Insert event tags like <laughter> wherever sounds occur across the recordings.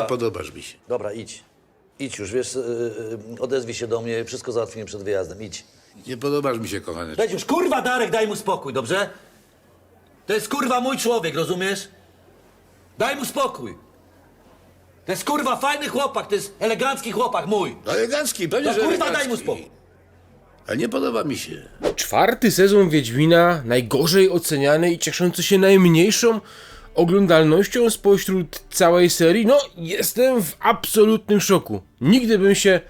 Nie podobasz mi się. Dobra, idź. Idź już, wiesz, yy, odezwij się do mnie, wszystko załatwimy przed wyjazdem, idź. Nie podobasz mi się, kochany. Weź już, kurwa Darek, daj mu spokój, dobrze? To jest kurwa mój człowiek, rozumiesz? Daj mu spokój. To jest kurwa fajny chłopak, to jest elegancki chłopak mój. Elegancki, pewnie, No że kurwa, daj mu elegancki. spokój. A nie podoba mi się. Czwarty sezon Wiedźmina, najgorzej oceniany i cieszący się najmniejszą oglądalnością spośród całej serii. No, jestem w absolutnym szoku. Nigdy bym się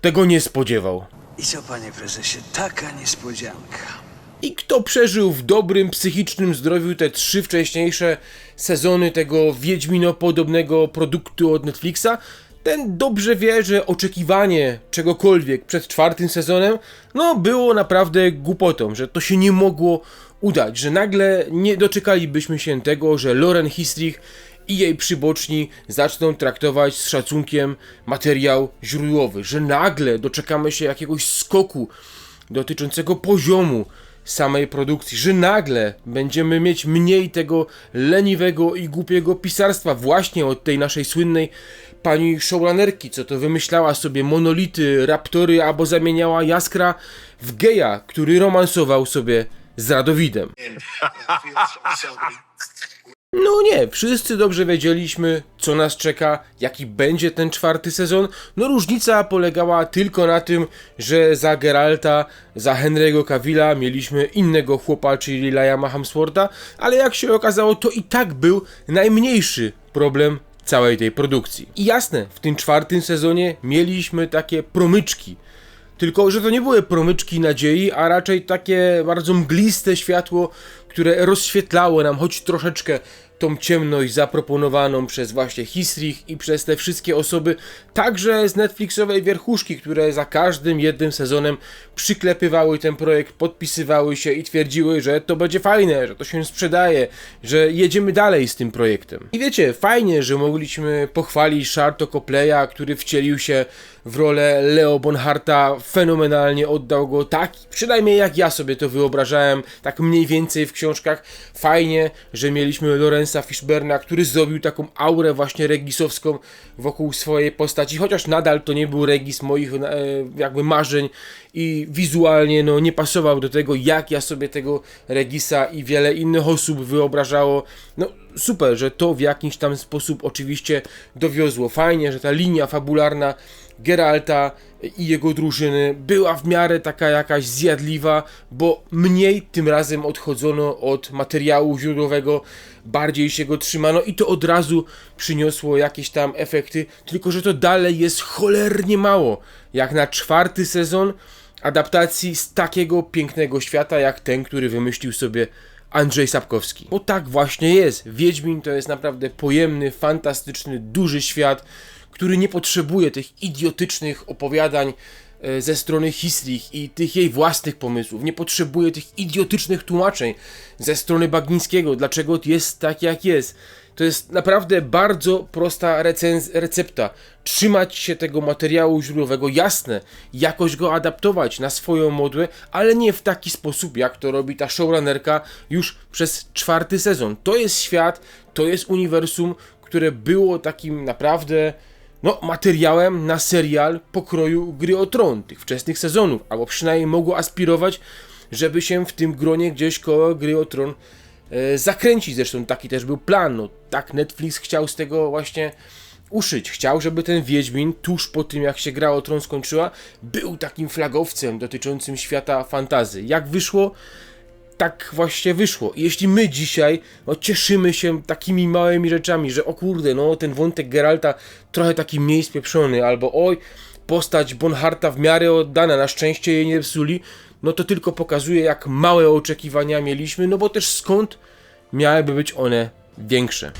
tego nie spodziewał. I co, panie prezesie, taka niespodzianka. I kto przeżył w dobrym psychicznym zdrowiu te trzy wcześniejsze sezony tego Wiedźmino-podobnego produktu od Netflixa, ten dobrze wie, że oczekiwanie czegokolwiek przed czwartym sezonem, no było naprawdę głupotą, że to się nie mogło udać, że nagle nie doczekalibyśmy się tego, że Lauren Histrich i jej przyboczni zaczną traktować z szacunkiem materiał źródłowy, że nagle doczekamy się jakiegoś skoku dotyczącego poziomu samej produkcji, że nagle będziemy mieć mniej tego leniwego i głupiego pisarstwa właśnie od tej naszej słynnej pani showrunnerki, co to wymyślała sobie monolity, raptory, albo zamieniała Jaskra w geja, który romansował sobie z Radowidem. No nie, wszyscy dobrze wiedzieliśmy, co nas czeka, jaki będzie ten czwarty sezon. No różnica polegała tylko na tym, że za Geralta, za Henry'ego Cavilla mieliśmy innego chłopa, czyli Liama Hemswortha, ale jak się okazało, to i tak był najmniejszy problem całej tej produkcji. I jasne, w tym czwartym sezonie mieliśmy takie promyczki, tylko, że to nie były promyczki nadziei, a raczej takie bardzo mgliste światło, które rozświetlało nam choć troszeczkę tą ciemność zaproponowaną przez właśnie Histrich i przez te wszystkie osoby, także z Netflixowej wierchuszki, które za każdym jednym sezonem przyklepywały ten projekt, podpisywały się i twierdziły, że to będzie fajne, że to się sprzedaje, że jedziemy dalej z tym projektem. I wiecie, fajnie, że mogliśmy pochwalić Sharto Copleya, który wcielił się w rolę Leo Bonharta, fenomenalnie oddał go tak, przynajmniej jak ja sobie to wyobrażałem, tak mniej więcej w książkach. Fajnie, że mieliśmy Lorenza Fishberna, który zrobił taką aurę właśnie regisowską wokół swojej postaci, chociaż nadal to nie był regis moich e, jakby marzeń i wizualnie no nie pasował do tego, jak ja sobie tego Regisa i wiele innych osób wyobrażało. No super, że to w jakiś tam sposób oczywiście dowiozło. Fajnie, że ta linia fabularna Geralta i jego drużyny była w miarę taka jakaś zjadliwa, bo mniej tym razem odchodzono od materiału źródłowego, bardziej się go trzymano i to od razu przyniosło jakieś tam efekty, tylko że to dalej jest cholernie mało, jak na czwarty sezon adaptacji z takiego pięknego świata, jak ten, który wymyślił sobie Andrzej Sapkowski. Bo tak właśnie jest. Wiedźmin to jest naprawdę pojemny, fantastyczny, duży świat, który nie potrzebuje tych idiotycznych opowiadań e, ze strony Histrich i tych jej własnych pomysłów. Nie potrzebuje tych idiotycznych tłumaczeń ze strony Bagińskiego, dlaczego jest tak jak jest. To jest naprawdę bardzo prosta recepta. Trzymać się tego materiału źródłowego, jasne, jakoś go adaptować na swoją modłę, ale nie w taki sposób, jak to robi ta showrunnerka już przez czwarty sezon. To jest świat, to jest uniwersum, które było takim naprawdę no, materiałem na serial pokroju Gry o Tron, tych wczesnych sezonów, albo przynajmniej mogło aspirować, żeby się w tym gronie gdzieś koło Gry o Tron e, zakręcić. Zresztą taki też był plan. No, tak Netflix chciał z tego właśnie uszyć. Chciał, żeby ten Wiedźmin tuż po tym, jak się Gra o Tron skończyła, był takim flagowcem dotyczącym świata fantazy. Jak wyszło? Tak właśnie wyszło. I jeśli my dzisiaj no, cieszymy się takimi małymi rzeczami, że o kurde, no ten wątek Geralta trochę taki mniej spieprzony, albo oj, postać Bonharta w miarę oddana, na szczęście jej nie psuli, no to tylko pokazuje, jak małe oczekiwania mieliśmy, no bo też skąd miałyby być one większe.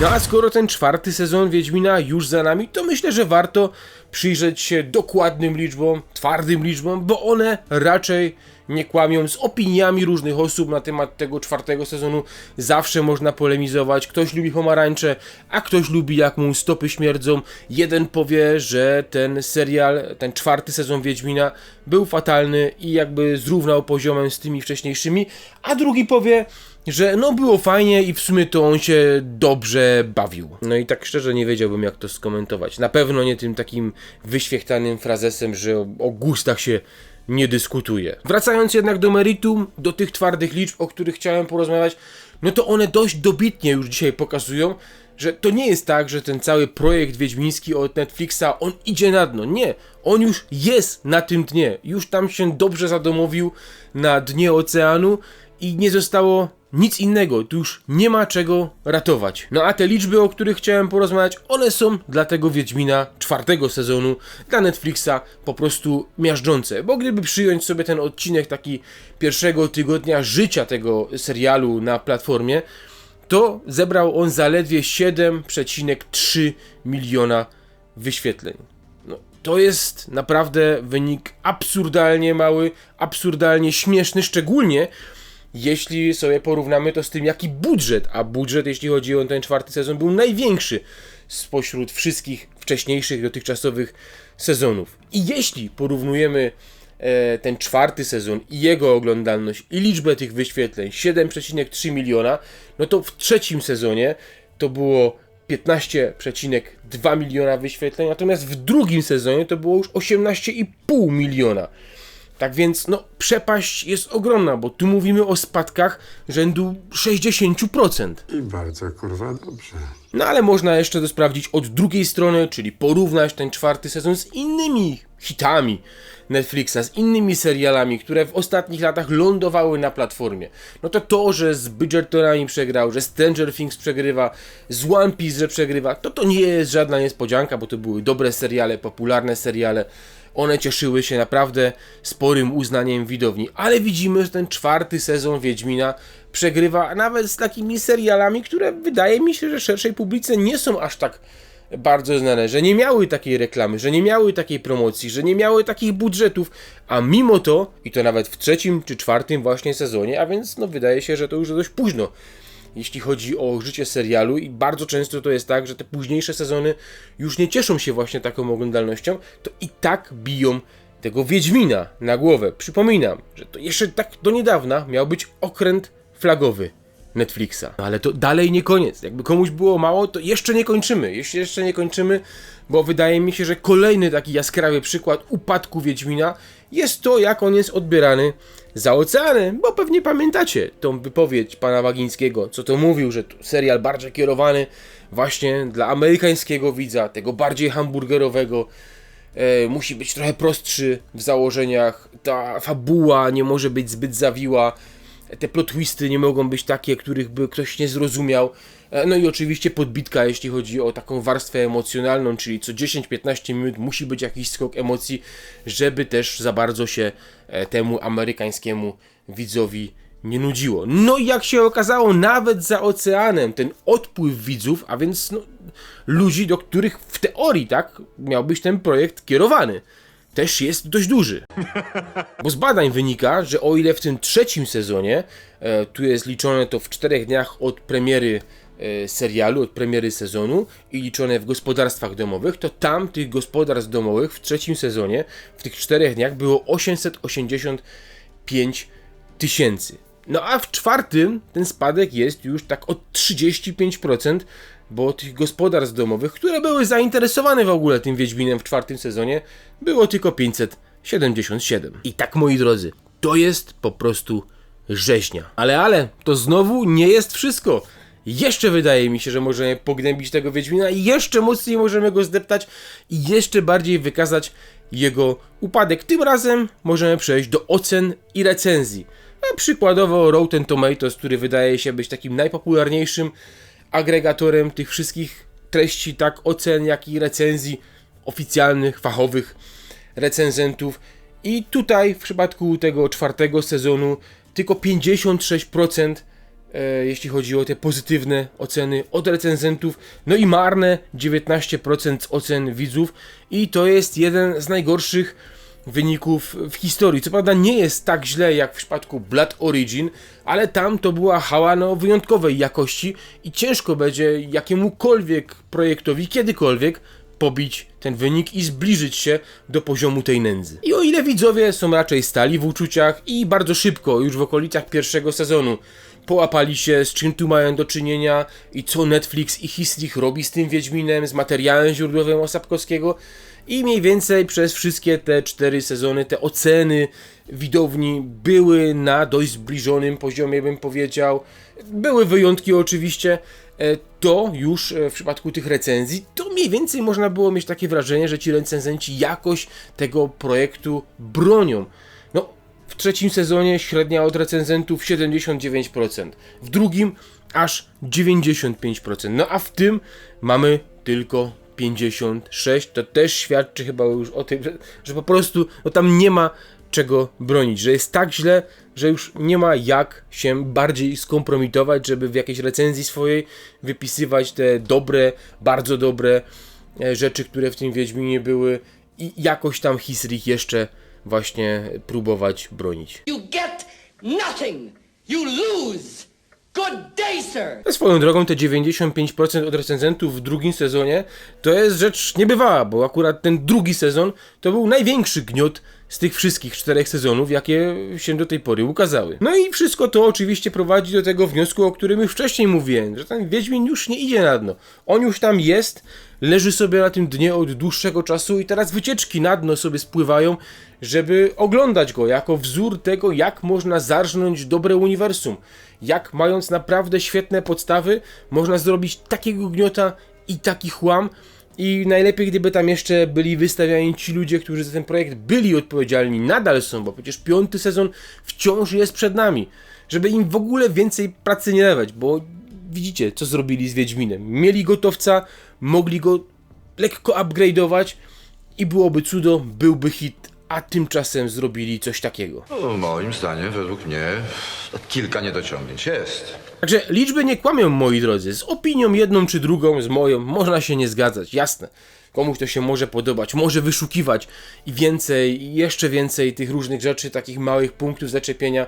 No a skoro ten czwarty sezon Wiedźmina już za nami, to myślę, że warto przyjrzeć się dokładnym liczbom, twardym liczbom, bo one raczej nie kłamią z opiniami różnych osób na temat tego czwartego sezonu. Zawsze można polemizować. Ktoś lubi pomarańcze, a ktoś lubi jak mu stopy śmierdzą. Jeden powie, że ten serial, ten czwarty sezon Wiedźmina był fatalny i jakby zrównał poziomem z tymi wcześniejszymi, a drugi powie, że no było fajnie i w sumie to on się dobrze bawił. No i tak szczerze nie wiedziałbym jak to skomentować. Na pewno nie tym takim wyświechtanym frazesem, że o, o gustach się nie dyskutuje. Wracając jednak do meritum, do tych twardych liczb, o których chciałem porozmawiać, no to one dość dobitnie już dzisiaj pokazują, że to nie jest tak, że ten cały projekt wiedźmiński od Netflixa, on idzie na dno. Nie, on już jest na tym dnie. Już tam się dobrze zadomowił na dnie oceanu i nie zostało nic innego. Tu już nie ma czego ratować. No a te liczby, o których chciałem porozmawiać, one są dla tego Wiedźmina czwartego sezonu, dla Netflixa po prostu miażdżące. Bo gdyby przyjąć sobie ten odcinek taki pierwszego tygodnia życia tego serialu na platformie, to zebrał on zaledwie 7,3 miliona wyświetleń. No, to jest naprawdę wynik absurdalnie mały, absurdalnie śmieszny, szczególnie jeśli sobie porównamy to z tym, jaki budżet, a budżet, jeśli chodzi o ten czwarty sezon, był największy spośród wszystkich wcześniejszych dotychczasowych sezonów. I jeśli porównujemy e, ten czwarty sezon i jego oglądalność i liczbę tych wyświetleń 7,3 miliona, no to w trzecim sezonie to było 15,2 miliona wyświetleń, natomiast w drugim sezonie to było już 18,5 miliona. Tak więc, no, przepaść jest ogromna, bo tu mówimy o spadkach rzędu 60%. I bardzo kurwa dobrze. No ale można jeszcze to sprawdzić od drugiej strony, czyli porównać ten czwarty sezon z innymi hitami Netflixa, z innymi serialami, które w ostatnich latach lądowały na platformie. No to to, że z Bridgertonami przegrał, że Stranger Things przegrywa, z One Piece, że przegrywa, to to nie jest żadna niespodzianka, bo to były dobre seriale, popularne seriale. One cieszyły się naprawdę sporym uznaniem widowni, ale widzimy, że ten czwarty sezon Wiedźmina przegrywa nawet z takimi serialami, które wydaje mi się, że szerszej publice nie są aż tak bardzo znane, że nie miały takiej reklamy, że nie miały takiej promocji, że nie miały takich budżetów, a mimo to, i to nawet w trzecim czy czwartym właśnie sezonie, a więc no wydaje się, że to już dość późno, jeśli chodzi o życie serialu i bardzo często to jest tak, że te późniejsze sezony już nie cieszą się właśnie taką oglądalnością, to i tak biją tego Wiedźmina na głowę. Przypominam, że to jeszcze tak do niedawna miał być okręt flagowy Netflixa. No ale to dalej nie koniec. Jakby komuś było mało, to jeszcze nie kończymy. Jeszcze, nie kończymy, bo wydaje mi się, że kolejny taki jaskrawy przykład upadku Wiedźmina jest to, jak on jest odbierany za oceanem, bo pewnie pamiętacie tą wypowiedź pana Wagińskiego, co to mówił, że serial bardziej kierowany właśnie dla amerykańskiego widza, tego bardziej hamburgerowego, e, musi być trochę prostszy w założeniach, ta fabuła nie może być zbyt zawiła, te plot twisty nie mogą być takie, których by ktoś nie zrozumiał. E, No i oczywiście podbitka, jeśli chodzi o taką warstwę emocjonalną, czyli co 10-15 minut musi być jakiś skok emocji, żeby też za bardzo się e, temu amerykańskiemu widzowi nie nudziło. No i jak się okazało, nawet za oceanem ten odpływ widzów, a więc no, ludzi, do których w teorii tak miał być ten projekt kierowany, też jest dość duży. <laughs> Bo z badań wynika, że o ile w tym trzecim sezonie, e, tu jest liczone to w czterech dniach od premiery e, serialu, od premiery sezonu i liczone w gospodarstwach domowych, to tam tych gospodarstw domowych w trzecim sezonie, w tych czterech dniach było 885 tysięcy. No a w czwartym ten spadek jest już tak o 35%, bo tych gospodarstw domowych, które były zainteresowane w ogóle tym Wiedźminem w czwartym sezonie, było tylko 577. I tak moi drodzy, to jest po prostu rzeźnia. Ale, ale, to znowu nie jest wszystko. Jeszcze wydaje mi się, że możemy pognębić tego Wiedźmina i jeszcze mocniej możemy go zdeptać i jeszcze bardziej wykazać jego upadek. Tym razem możemy przejść do ocen i recenzji. A przykładowo Rotten Tomatoes, który wydaje się być takim najpopularniejszym agregatorem tych wszystkich treści, tak ocen, jak i recenzji oficjalnych, fachowych recenzentów. I tutaj w przypadku tego czwartego sezonu tylko 56% e, jeśli chodzi o te pozytywne oceny od recenzentów, no i marne 19% z ocen widzów i to jest jeden z najgorszych wyników w historii. Co prawda nie jest tak źle jak w przypadku Blood Origin, ale tam to była hała no, wyjątkowej jakości i ciężko będzie jakiemukolwiek projektowi kiedykolwiek pobić ten wynik i zbliżyć się do poziomu tej nędzy. I o ile widzowie są raczej stali w uczuciach i bardzo szybko, już w okolicach pierwszego sezonu, połapali się, z czym tu mają do czynienia i co Netflix i Hislich robi z tym Wiedźminem, z materiałem źródłowym Osapkowskiego. I mniej więcej przez wszystkie te cztery sezony te oceny widowni były na dość zbliżonym poziomie, bym powiedział. Były wyjątki oczywiście. E, To już e, w przypadku tych recenzji, to mniej więcej można było mieć takie wrażenie, że ci recenzenci jakoś tego projektu bronią. W trzecim sezonie średnia od recenzentów 79%, w drugim aż 95%, no a w tym mamy tylko 56, to też świadczy chyba już o tym, że, że po prostu no tam nie ma czego bronić, że jest tak źle, że już nie ma jak się bardziej skompromitować, żeby w jakiejś recenzji swojej wypisywać te dobre, bardzo dobre e, rzeczy, które w tym Wiedźminie były i jakoś tam Hisrich jeszcze właśnie próbować bronić. You get nothing. You lose. Good day, sir. Swoją drogą te 95% od recenzentów w drugim sezonie to jest rzecz niebywała, bo akurat ten drugi sezon to był największy gniot z tych wszystkich czterech sezonów, jakie się do tej pory ukazały. No i wszystko to oczywiście prowadzi do tego wniosku, o którym już wcześniej mówiłem, że ten Wiedźmin już nie idzie na dno. On już tam jest, leży sobie na tym dnie od dłuższego czasu i teraz wycieczki na dno sobie spływają, żeby oglądać go jako wzór tego, jak można zarżnąć dobre uniwersum. Jak mając naprawdę świetne podstawy, można zrobić takiego gniota i taki chłam, i najlepiej, gdyby tam jeszcze byli wystawiani ci ludzie, którzy za ten projekt byli odpowiedzialni, nadal są, bo przecież piąty sezon wciąż jest przed nami. Żeby im w ogóle więcej pracy nie dawać, bo widzicie, co zrobili z Wiedźminem. Mieli gotowca, mogli go lekko upgrade'ować i byłoby cudo, byłby hit, a tymczasem zrobili coś takiego. No, moim zdaniem, według mnie, kilka niedociągnięć jest. Także liczby nie kłamią, moi drodzy. Z opinią jedną czy drugą, z moją, można się nie zgadzać, jasne. Komuś to się może podobać, może wyszukiwać i więcej, jeszcze więcej tych różnych rzeczy, takich małych punktów zaczepienia,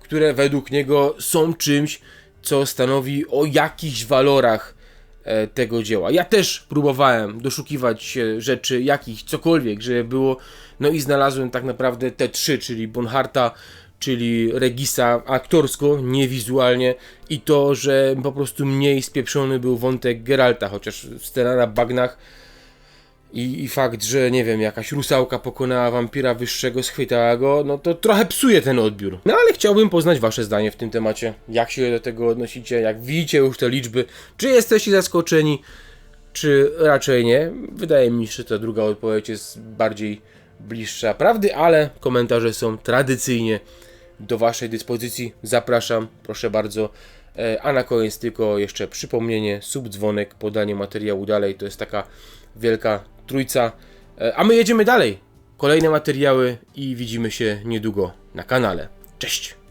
które według niego są czymś, co stanowi o jakichś walorach e, tego dzieła. Ja też próbowałem doszukiwać rzeczy, jakichś, cokolwiek, żeby było, no i znalazłem tak naprawdę te trzy, czyli Bonharta, czyli Regisa aktorsko, nie wizualnie i to, że po prostu mniej spieprzony był wątek Geralta, chociaż scena na bagnach i, i fakt, że nie wiem, jakaś rusałka pokonała wampira wyższego, schwytała go, no to trochę psuje ten odbiór. No ale chciałbym poznać wasze zdanie w tym temacie, jak się do tego odnosicie, jak widzicie już te liczby, czy jesteście zaskoczeni, czy raczej nie. Wydaje mi się, że ta druga odpowiedź jest bardziej bliższa prawdy, ale komentarze są tradycyjnie do Waszej dyspozycji. Zapraszam, proszę bardzo. E, A na koniec tylko jeszcze przypomnienie, subdzwonek, podanie materiału dalej, to jest taka wielka trójca. E, A my jedziemy dalej. Kolejne materiały i widzimy się niedługo na kanale. Cześć!